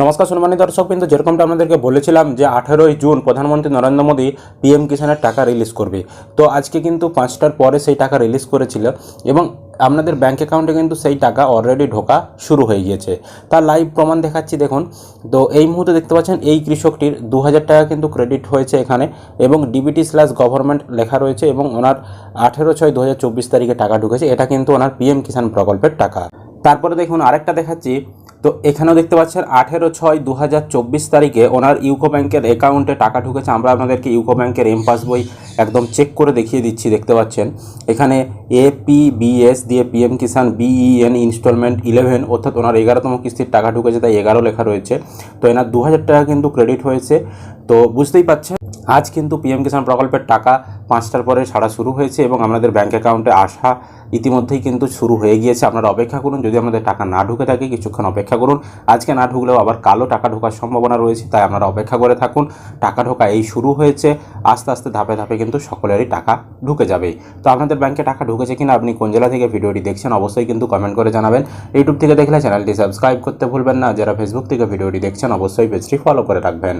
নমস্কার সম্মানিত দর্শক কিন্তু যেরকমটা আপনাদেরকে বলেছিলাম যে আঠেরোই জুন প্রধানমন্ত্রী নরেন্দ্র মোদী পিএম কিষানের টাকা রিলিজ করবে। তো আজকে কিন্তু পাঁচটার পরে সেই টাকা রিলিজ করেছিল এবং আপনাদের ব্যাঙ্ক অ্যাকাউন্টে কিন্তু সেই টাকা অলরেডি ঢোকা শুরু হয়ে গিয়েছে। তার লাইভ প্রমাণ দেখাচ্ছি, দেখুন। তো এই মুহূর্তে দেখতে পাচ্ছেন, এই কৃষকটির দু হাজার টাকা কিন্তু ক্রেডিট হয়েছে এখানে এবং ডিবিটি স্ল্যাশ গভর্নমেন্ট লেখা রয়েছে এবং ওনার আঠেরো ছয় দু তারিখে টাকা ঢুকেছে। এটা কিন্তু ওনার পিএম কিষাণ প্রকল্পের টাকা। তারপরে দেখুন, আরেকটা দেখাচ্ছি। তো এখানেও দেখতে পাচ্ছেন আঠেরো ছয় দু তারিখে ওনার ইউকো ব্যাংকের অ্যাকাউন্টে টাকা ঢুকেছে। আমরা আপনাদেরকে ইউকো ব্যাংকের এম পাস বই একদম চেক করে দেখিয়ে দিচ্ছি, দেখতে পাচ্ছেন। এখানে এ এপিবিএস দিয়ে PM Kisan BEN instalment eleven, অর্থাৎ ওনার এগারোতম কিস্তির টাকা ঢুকেছে, তাই এগারো লেখা রয়েছে। তো এনার দু হাজার টাকা কিন্তু ক্রেডিট হয়েছে। তো বুঝতেই পারছেন, আজ কিন্তু পিএম কিষাণ প্রকল্পের টাকা পাঁচটার পরে ছাড়া শুরু হয়েছে এবং আমাদের ব্যাঙ্ক অ্যাকাউন্টে আসা ইতিমধ্যেই কিন্তু শুরু হয়ে গিয়েছে। আপনারা অপেক্ষা করুন, যদি আমাদের টাকা না ঢুকে থাকে কিছুক্ষণ অপেক্ষা করুন। আজকে না ঢুকলেও আবার কালো টাকা ঢোকার সম্ভাবনা রয়েছে, তাই আপনারা অপেক্ষা করে থাকুন। টাকা ঢোকা এই শুরু হয়েছে, আস্তে আস্তে ধাপে ধাপে কিন্তু সকলেরই টাকা ঢুকে যাবে। তো আপনাদের ব্যাংকে টাকা ঢুকেছে কিনা আপনি কোন জেলা থেকে ভিডিওটি দেখছেন অবশ্যই কিন্তু কমেন্ট করে জানাবেন। ইউটিউব থেকে দেখলে চ্যানেলটি সাবস্ক্রাইব করতে ভুলবেন না, যারা ফেসবুক থেকে ভিডিওটি দেখছেন অবশ্যই পেজটি ফলো করে রাখবেন।